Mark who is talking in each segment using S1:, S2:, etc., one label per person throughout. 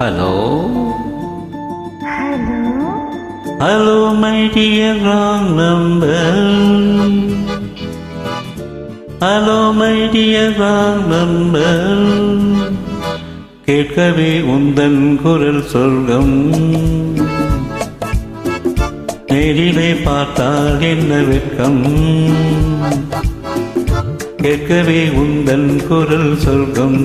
S1: Hello
S2: hello
S1: my dear wrong number hello my dear wrong number கேட்கவே உந்தன் குரல் சொல்கம் நேரிலே பார்த்தால் என்ன வெட்கம்? கேட்கவே உந்தன் குரல் சொல்கம்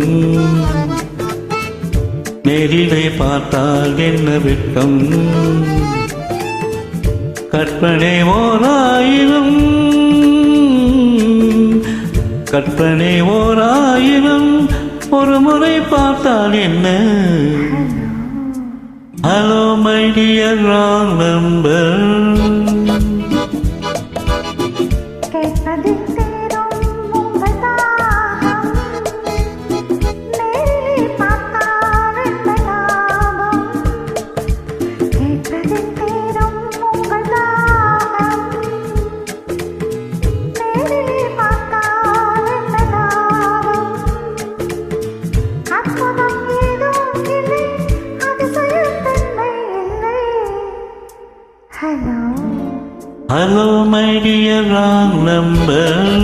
S1: நேரிலே பார்த்தால் என்ன வெட்கம்? கற்பனை ஓராயிரம். கற்பனை ஓராயிரம். ஒரு முறை பார்த்தால் என்ன? Hello my dear wrong number
S2: hello
S1: my dear wrong number.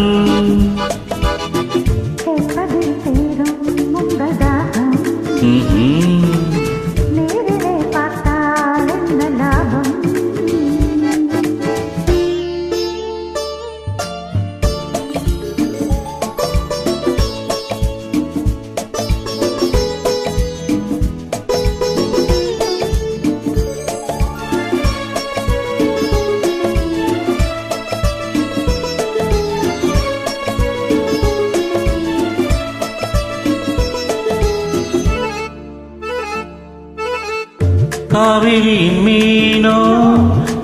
S1: കാവിലിയും
S2: മീനോ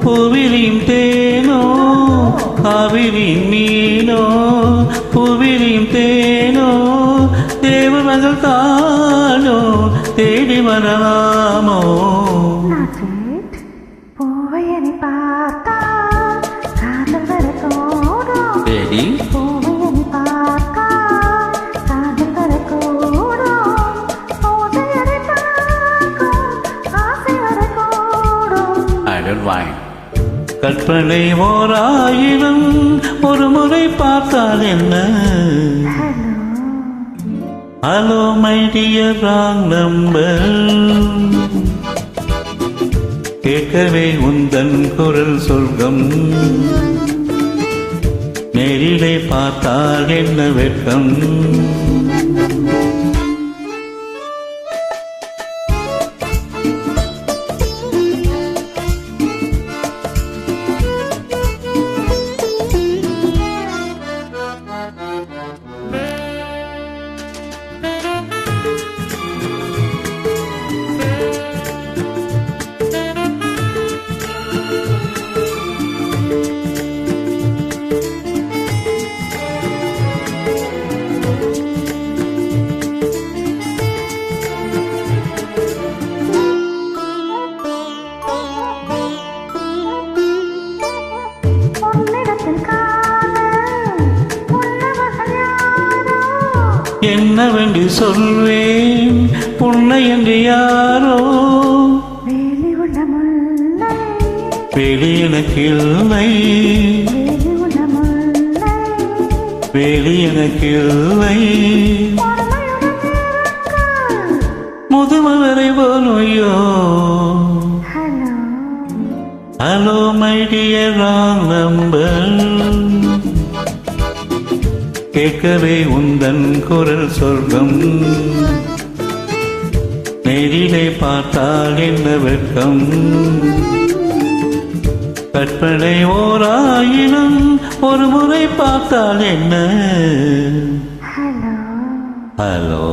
S2: പൂവിലിയും തേനോ കാവിലിയും മീനോ പൂവിലിയും
S1: തേനോ
S2: ദേവമകൾ താനോ തേടി വരാമോ പോവയനി പാത്ത കാതൽ വരക്കോടോ തേടി அருள்வாய்
S1: அடல்வாய் கற்பனை ஓராயிரம் ஒரு முறை பார்த்தால் என்ன?
S2: Hello
S1: hello my dear wrong number கேட்கவே உந்தன் குரல் சொல்கம் நேரிலே பார்த்தால் என்ன வெட்கம்? என்னவென்று சொல்வேன்? உன்னை என்று யாரோ? வெளி எனக்கு இல்லை. வெளி எனக்கு இல்லை. முதுமவரை போலையோ
S2: hello.
S1: Hello my dear wrong number கேட்கவே உந்தன் குரல் சொர்க்கம். நேரிலே பார்த்தால் என்ன வெட்கம்? கற்பனை ஓராயிரம் ஒரு முறை பார்த்தால் என்ன?
S2: ஹலோ.
S1: ஹலோ.